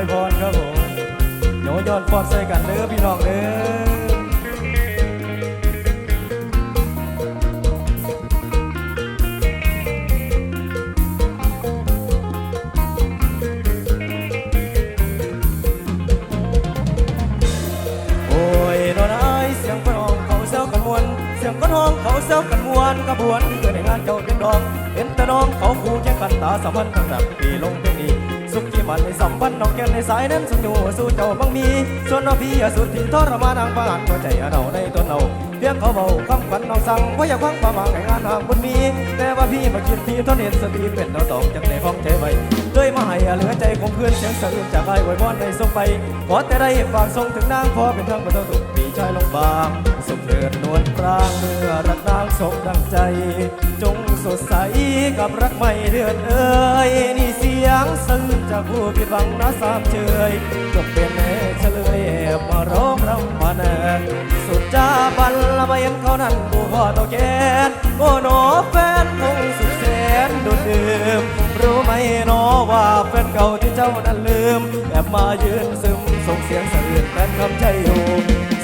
วยพรครับผมโยยอดฟอดใส่กันเด้อพี่น้องเด้อโอ้ยนอนไอายเสียงคนห้องเขาเซลกันมวนเสียงคนห้องเขาเซลกันมวนกระบวนเกิดในงานเจ้าเป็นดองเห็นแต่น้องเขาคู่แข่งกันตาสัมพันธ์ตั้งแต่ปีลงเพลงนี้สุขี สัมพันธ์น้องแก้มในสายนั้นสุดอยู่สู้เจ้าบังมี ส่วนน้องพี่สุดที่ทรมานทางบ้านหัวใจเราในต้นเราเพียงเขาเบาความฝันน้องสั่งว่าอย่าควังความหวังในงานทางบุญมี แต่ว่าพี่มาคิดที่ทนเห็นสติเป็นเราตองจากในห้องใจไว้เลยมาให้เหลือใจคงเพื่อนเสียงสะอื้นจากไอ้ไว้บอนในส่งไปขอแต่ได้ฝากส่งถึงนางพอเป็นทางประตูปีชายลงบาง ส่งเดินปรางเมื่อรักนางสมดังใจ จงสดใสกับรักใหม่เดือนเอ่ยนี่เสียงซึ้งจากผู้ผิดหวังนะสามเชยจบเป็นแม่เฉลยแอบมาร้องรำมาแนนสุดจ้าบันละไม่เห็นเขานั้นผู้พ่อเตาแกนโอ้หนอแฟนคงสุดแสนดุดดื่มรู้ไหมหนอว่าแฟนเก่าที่เจ้านั้นลืมแอบมายืนซึมส่งเสียงสะอื้นแฟนคำใจอยู่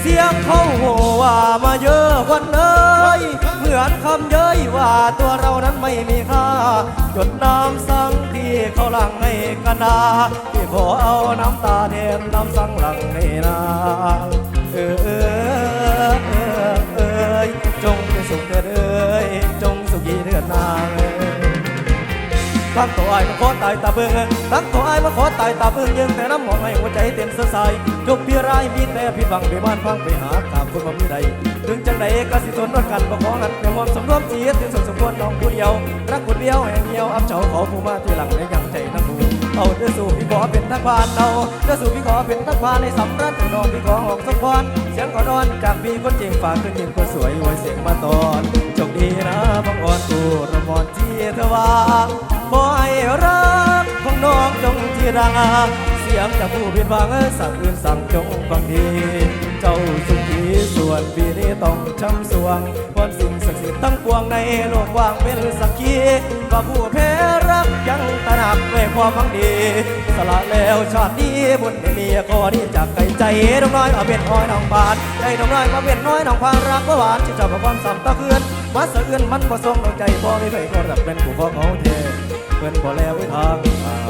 เสียงเขาโห ว่ามาเยอะวันเอ้ยเหมือนคำเย้ยว่าตัวเรานั้นไม่มีค่าจดน้ำสังที่เขาหลังให้กันดาที่ขอเอาน้ำตาแทนน้ำสังหลังให้นาเออเออเออเอยจงเป็นสุขเถิดเอ้ยจงสุขีเถิดนาง เอ้ยตั้งตัวไอ้มาขอตายตาเบิ่งตั้งตัวไอ้มาขอตายตาเบิ่งยังแต่น้ำมองให้หัวใจเต็มสดใสจบพี่ร้ายมีแต่ผิดหวังไปบ้านฟังไปหาตามคนบ่มีใดถึงจังใดก็สิทนรดกันบ่ขอหันแต่มอมสมรวมจีตถึงสมสมควรน้องผู้เดียวรักคนเดียวแห่งเดียวอับเฉาขอผู้มาที่หลังในยังใจน้ำหูเอาเด้อสู่พี่ขอเป็นทักพานเอาเด้อสู่พี่ขอเป็นทักพานในสำรักน้องพี่ขอออกสมพรเสียงขอนอนจากพี่คนจริงฝากขึ้นยิ่งคนสวยไว้เสียงมาตอนโชคดีนะบังอ่อนตูระมอนที่เธอว่า รักของน้องจงที่รังเสียงจากผู้ผิดหวังสั่งอื่นสั่งจงฟังดี เจ้าสุขีส่วนปีนี้ต้องช้ำสวงพรสิ่งศักดิ์สิทธิ์ทั้งปวงในโลกว่างเป็นสักขีว่าผู้แพ้รักยังตระหนักด้วยความฟังดี สละแล้วชาตินี้บุญไม่มีก็ดีจากไกลใจน้องน้อยมาเป็นน้อยน้องบานใจน้องน้อยมาเป็นน้อยน้องความรักหวานที่เจ้ากับความสัมตะเคือนมาสะเอื้อนมันบ่ทรงดวงใจบ่มีใครก็รับเป็นผู้พ่อเขาเท เพื่อนบ่แล้วไว้ทาง